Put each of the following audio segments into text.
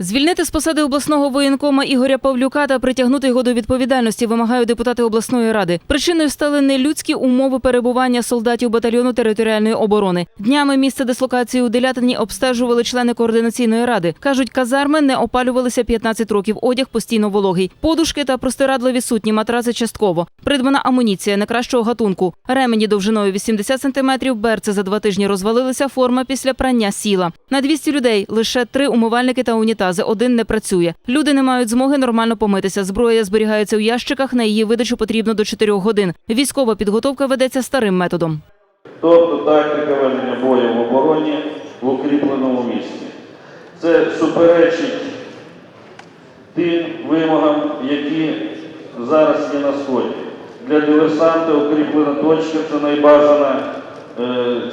Звільнити з посади обласного воєнкома Ігоря Павлюка та притягнути його до відповідальності вимагають депутати обласної ради. Причиною стали нелюдські умови перебування солдатів батальйону територіальної оборони. Днями місце дислокації у Делятині обстежували члени координаційної ради. кажуть, казарми не опалювалися 15 років. Одяг постійно вологий. Подушки та простирадла відсутні, матраци частково. Придбана амуніція не кращого гатунку. Ремені довжиною 80 сантиметрів. Берці за два тижні розвалилися. Форма після прання сіла. На 200 людей лише три умивальники та унітази. Один не працює. Люди не мають змоги нормально помитися. Зброя зберігається у ящиках. На її видачу потрібно до 4 годин. Військова підготовка ведеться старим методом. тобто тактика ведення бою в обороні в укріпленому місці. Це суперечить тим вимогам, які зараз є на сході. Для диверсанта укріплена точка це найбажана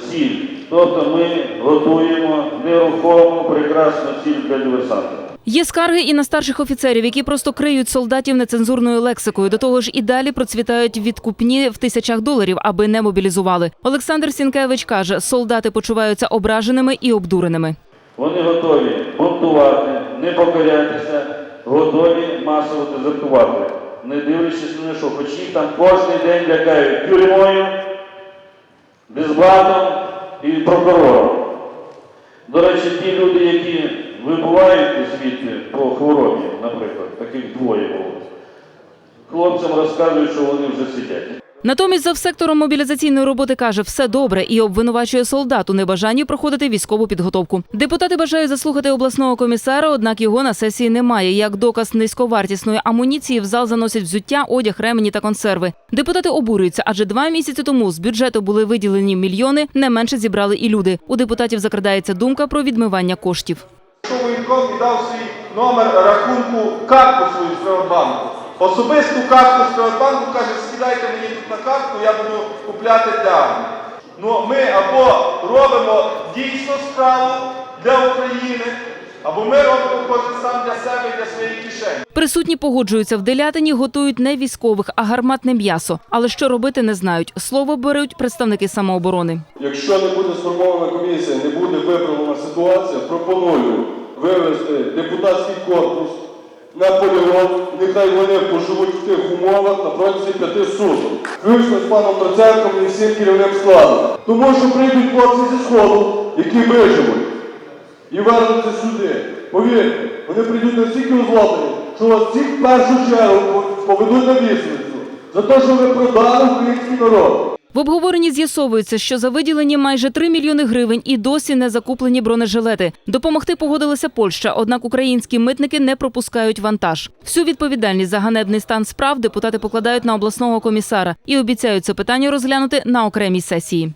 ціль. Тобто ми готуємо нерухому прекрасну ціль для диверсанта. Є скарги і на старших офіцерів, які просто криють солдатів нецензурною лексикою. До того ж, і далі процвітають відкупні в тисячах доларів, аби не мобілізували. Олександр Сінкевич каже, солдати почуваються ображеними і обдуреними. Вони готові бунтувати, не покорятися, готові масово дезертувати, не дивлячись на що, хоч їх там кожен день лякають тюрмою, безбладом і прокурором. До речі, ті люди, які вибувають звідти по хворобі, наприклад, таких двоє було, хлопцям розказують, що вони вже сидять. Натомість завсектором мобілізаційної роботи каже, все добре і обвинувачує солдат у небажанні проходити військову підготовку. Депутати бажають заслухати обласного комісара, однак його на сесії немає. Як доказ низьковартісної амуніції в зал заносять взуття, одяг, ремені та консерви. Депутати обурюються, адже два місяці тому з бюджету були виділені мільйони. Не менше зібрали і люди. У депутатів закрадається думка про відмивання коштів. Що воєнком свій номер рахунку картку свою Приватбанку. Особисту картку з Приватбанку каже, скидайте мені тут на картку, я буду купляти для армії. Ну ми або робимо дійсно справу для України, або ми робимо кожен сам для себе і для своєї кишені. Присутні погоджуються в делятині, готують не військових, а гарматне м'ясо. Але що робити, не знають. Слово беруть представники самооборони. Якщо не буде сформована комісія, не буде виправлена ситуація, пропоную вивести депутатський корпус на полігон, нехай вони поживуть в тих умовах на протязі п'яти суток. Включно з паном Троценком і всім керівним складом. Тому що прийдуть хлопці зі сходу, які виживуть і вернуться сюди. Повірте, вони прийдуть настільки озлоблені, що вас всіх в першу чергу поведуть на вісницю за те, що ви продали український народ. В обговоренні з'ясовується, що за виділені майже 3 мільйони гривень і досі не закуплені бронежилети. Допомогти погодилася Польща, однак українські митники не пропускають вантаж. Всю відповідальність за ганебний стан справ депутати покладають на обласного комісара і обіцяють це питання розглянути на окремій сесії.